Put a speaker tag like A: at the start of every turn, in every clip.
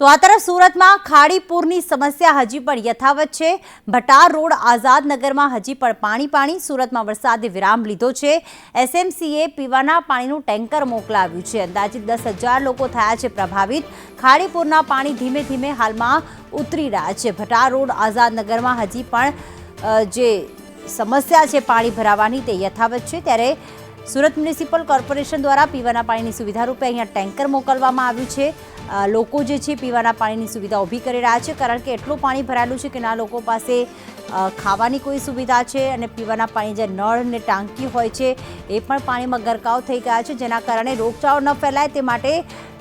A: તો આ તરફ સુરતમાં ખાડીપુરની સમસ્યા હજી પણ યથાવત છે. ભટાર રોડ આઝાદ નગરમાં હજી પણ પાણી પાણી, સુરતમાં વરસાદે વિરામ લીધો છે. એસએમસીએ પીવાના પાણીનું ટેન્કર મોકલાવ્યું છે. અંદાજિત દસ હજાર લોકો થયા છે પ્રભાવિત. ખાડીપુરના પાણી ધીમે ધીમે હાલમાં ઉતરી રહ્યા છે. ભટાર રોડ આઝાદ નગરમાં હજી પણ જે સમસ્યા છે પાણી ભરાવાની તે યથાવત છે. ત્યારે સુરત મ્યુનિસિપલ કોર્પોરેશન દ્વારા પીવાના પાણીની સુવિધા રૂપે અહીંયા ટેન્કર મોકલવામાં આવ્યું છે. લોકો જે છે પીવાના પાણીની સુવિધા ઊભી કરી રહ્યા છે, કારણ કે એટલું પાણી ભરાયેલું છે કે ના લોકો પાસે ખાવાની કોઈ સુવિધા છે અને પીવાના પાણી જે નળ ને ટાંકી હોય છે એ પણ પાણીમાં ગરકાવ થઈ ગયા છે, જેના કારણે રોગચાળો ન ફેલાય તે માટે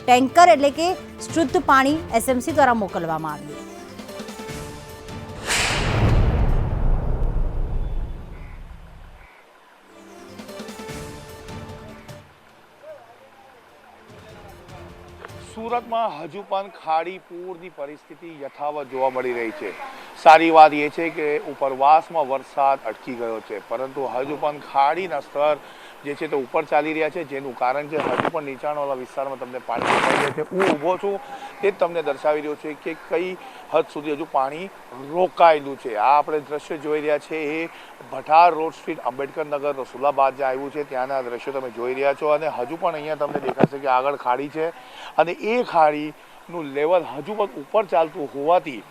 A: ટેન્કર એટલે કે શુદ્ધ પાણી એસએમસી દ્વારા મોકલવામાં આવ્યું.
B: સુરતમાં હજુ પણ ખાડી પૂરની પરિસ્થિતિ યથાવત જોવા મળી રહી છે. સારી વાત એ છે કે ઉપરવાસમાં વરસાદ અટકી ગયો છે, પરંતુ હજુ પણ ખાડીના સ્તર જે છે તે ઉપર ચાલી રહ્યા છે, જેનું કારણ છે હજુ પણ નીચાણવાળા વિસ્તારમાં તમને પાણી મળી છે. હું ઊભો છું તે જ તમને દર્શાવી રહ્યો છે કે કઈ હદ સુધી હજુ પાણી રોકાયેલું છે. આ આપણે દ્રશ્ય જોઈ રહ્યા છે એ ભટાર રોડ સ્ટ્રીટ આંબેડકર નગર રસુલાબાદ જે આવ્યું છે, ત્યાંના દ્રશ્યો તમે જોઈ રહ્યા છો અને હજુ પણ અહીંયા તમને દેખાશે કે આગળ ખાડી છે અને એ ખાડીનું લેવલ હજુ પણ ઉપર ચાલતું હોવાથી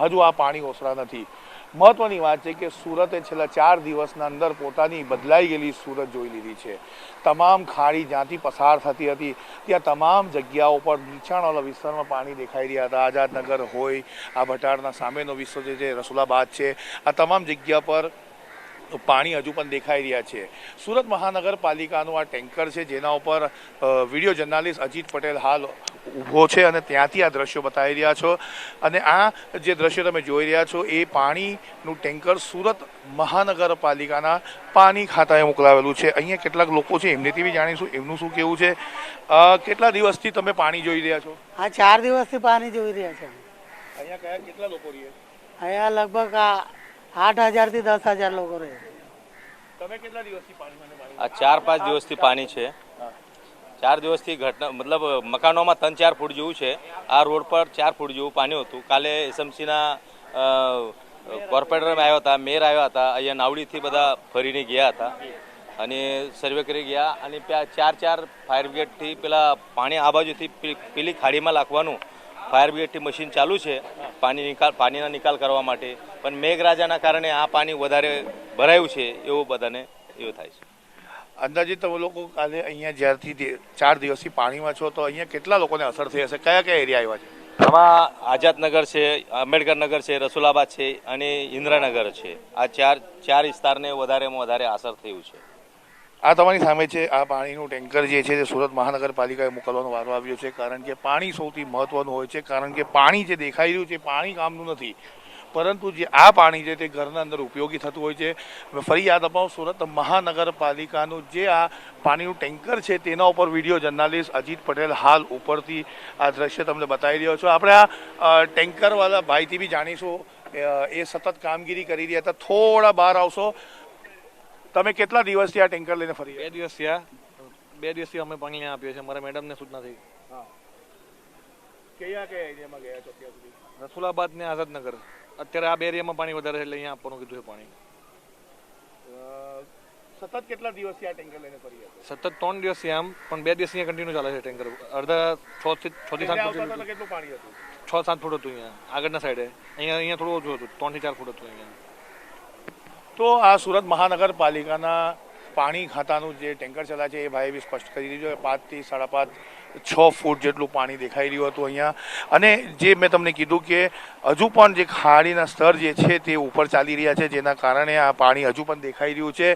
B: હજુ આ પાણી ઓસરા નથી. મહત્વની વાત છે કે સુરતે છેલ્લા ચાર દિવસના અંદર પોતાની બદલાઈ ગયેલી સુરત જોઈ લીધી છે. તમામ ખાડી જ્યાંથી પસાર થતી હતી, ત્યાં તમામ જગ્યાઓ પર નીચાણવાળા વિસ્તારમાં પાણી દેખાઈ રહ્યા હતા. આઝાદનગર હોય, આ ભટારના સામેનો વિસ્તાર જે છે રસુલાબાદ છે, આ તમામ જગ્યા પર પાણી હજુ પણ દેખાઈ રહ્યા છે. સુરત મહાનગરપાલિકાનું આ ટેન્કર છે જેના ઉપર વીડિયો જર્નાલિસ્ટ અજીત પટેલ હાલ ઊભો છે અને ત્યાંથી આ દ્રશ્યો બતાવી રહ્યા છો. અને આ જે દ્રશ્યો તમે જોઈ રહ્યા છો એ પાણીનું ટેન્કર સુરત મહાનગરપાલિકાના પાણી ખાતાએ મોકલાવેલું છે. અહીંયા કેટલાક લોકો છે એમનેથી બી જાણીશું એમનું શું કેવું છે? કેટલા દિવસથી તમે પાણી જોઈ રહ્યા છો?
C: આ ચાર દિવસથી પાણી જોઈ રહ્યા છે.
B: અહીંયા કયા કેટલા લોકો રહે
C: અહીંયા લગભગ આઠ હજારથી દસ હજાર લોકો રહે
D: આ ચાર પાંચ દિવસથી પાણી છે. ચાર દિવસથી ઘટના, મતલબ, મકાનોમાં ત્રણ ચાર ફૂટ જેવું છે. આ રોડ પર ચાર ફૂટ જેવું પાણી હતું. કાલે એસએમસીના કોર્પોરેટર આવ્યા હતા, મેયર આવ્યા હતા. અહીંયા નાવડીથી બધા ફરીને ગયા હતા. અને સર્વે કરી ગયા અને ત્યાં ચાર ચાર ફાયર બ્રિગેડથી પેલા પાણી આ બાજુથી પેલી ખાડીમાં નાખવાનું ફાયર બ્રિગેડથી મશીન ચાલુ છે. પાણી નિકાલ પાણીના નિકાલ કરવા માટે. પણ મેઘરાજાના કારણે આ પાણી વધારે ભરાયું છે એવું બધાને એવું થાય છે.
B: અંદાજે તમે લોકો કાલે અહીંયા જ્યારથી ચાર દિવસથી પાણીમાં છો તો અહીંયા કેટલા લોકોને અસર થઈ હશે? કયા કયા એરિયા આવ્યા છે?
D: આમાં આઝાદનગર છે આંબેડકર નગર છે રસુલાબાદ છે અને ઇન્દ્રાનગર છે. આ ચાર ચાર વિસ્તારને વધારેમાં વધારે અસર થયું છે.
B: આ તમારી સામે છે, આ પાણીનું ટેન્કર જે છે તે સુરત મહાનગરપાલિકાએ મોકલવાનો વારો આવ્યો છે, કારણ કે પાણી સૌથી મહત્વનું હોય છે, કારણ કે પાણી જે દેખાઈ રહ્યું છે, પાણી કામનું નથી. પરંતુ જે આ પાણી છે તે ઘરના અંદર ઉપયોગી થતું હોય છે. ફરી યાદ અપાવું, સુરત મહાનગરપાલિકાનું જે આ પાણીનું ટેન્કર છે તેના ઉપર વીડિયો જર્નાલિસ્ટ અજીત પટેલ હાલ ઉપરથી આ દ્રશ્ય તમને બતાવી રહ્યો છો. આપણે આ ટેન્કરવાળા ભાઈથી બી જાણીશું. એ સતત કામગીરી કરી રહ્યા હતા. થોડા બહાર આવશો. તમે કેટલા દિવસથી આ ટેન્કર લઈને ફરી
E: બે દિવસ થયા. બે દિવસથી અમે પાણી આપીએ છીએ. મારા મેડમને સૂચના થઈ.
B: કયા કયા એરિયામાં ગયા છો અત્યાર સુધી?
E: રસુલાબાદ ને આઝાદનગર. અત્યારે આ બે એરિયામાં પાણી વધારે છે એટલે અહીંયા આપવાનું કીધું છે પાણી.
B: સતત કેટલા દિવસથી આ ટેન્કર લઈને ફરી
E: સતત ત્રણ દિવસથી આમ પણ બે દિવસ અહીંયા કન્ટિન્યુ ચાલે છે ટેન્કર. અડધા છ થી છ થી સાત ફૂટ
B: કેટલું પાણી હતું?
E: છ સાત ફૂટ હતું અહીંયા આગળના સાઈડે અહીંયા અહીંયા થોડું ઓછું હતું ત્રણથી ચાર ફૂટ હતું અહીંયા.
B: તો આ સુરત મહાનગરપાલિકાના પાણી ખાતાનું જે ટેન્કર ચલાવે છે, એ ભાઈએ બી સ્પષ્ટ કરી દીધું કે પાંચથી સાડા પાંચ, છ ફૂટ જેટલું પાણી દેખાઈ રહ્યું હતું અહીંયા. અને જે મેં તમને કીધું કે હજુ પણ જે ખાડીના સ્તર જે છે તે ઉપર ચાલી રહ્યા છે, જેના કારણે આ પાણી હજુ પણ દેખાઈ રહ્યું છે.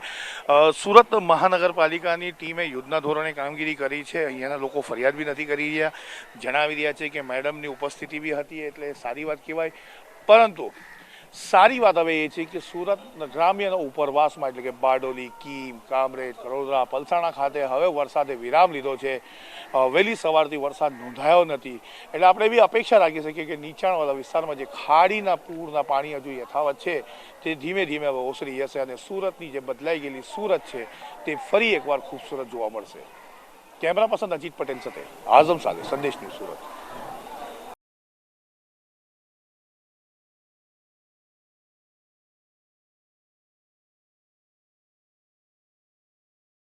B: સુરત મહાનગરપાલિકાની ટીમે યુદ્ધના ધોરણે કામગીરી કરી છે. અહીંયાના લોકો ફરિયાદ બી નથી કરી રહ્યા. જણાવી રહ્યા છે કે મેડમની ઉપસ્થિતિ બી હતી, એટલે સારી વાત કહેવાય. પરંતુ સારી વાત હવે એ છે કે સુરત ગ્રામ્યના ઉપરવાસમાં, એટલે કે બારડોલી, કીમ, કામરેજ, કડોદરા, પલસાણા ખાતે હવે વરસાદે વિરામ લીધો છે. વહેલી સવારથી વરસાદ નોંધાયો નથી. એટલે આપણે એવી અપેક્ષા રાખી શકીએ કે નીચાણવાળા વિસ્તારમાં જે ખાડીના પૂરના પાણી હજુ યથાવત છે, તે ધીમે ધીમે હવે ઓસરી જશે અને સુરતની જે બદલાઈ ગયેલી સુરત છે, તે ફરી એકવાર ખૂબસૂરત જોવા મળશે. કેમેરા પસંદ અજીત પટેલ સાથે આઝમ સાગર, સંદેશ ન્યૂઝ સુરત.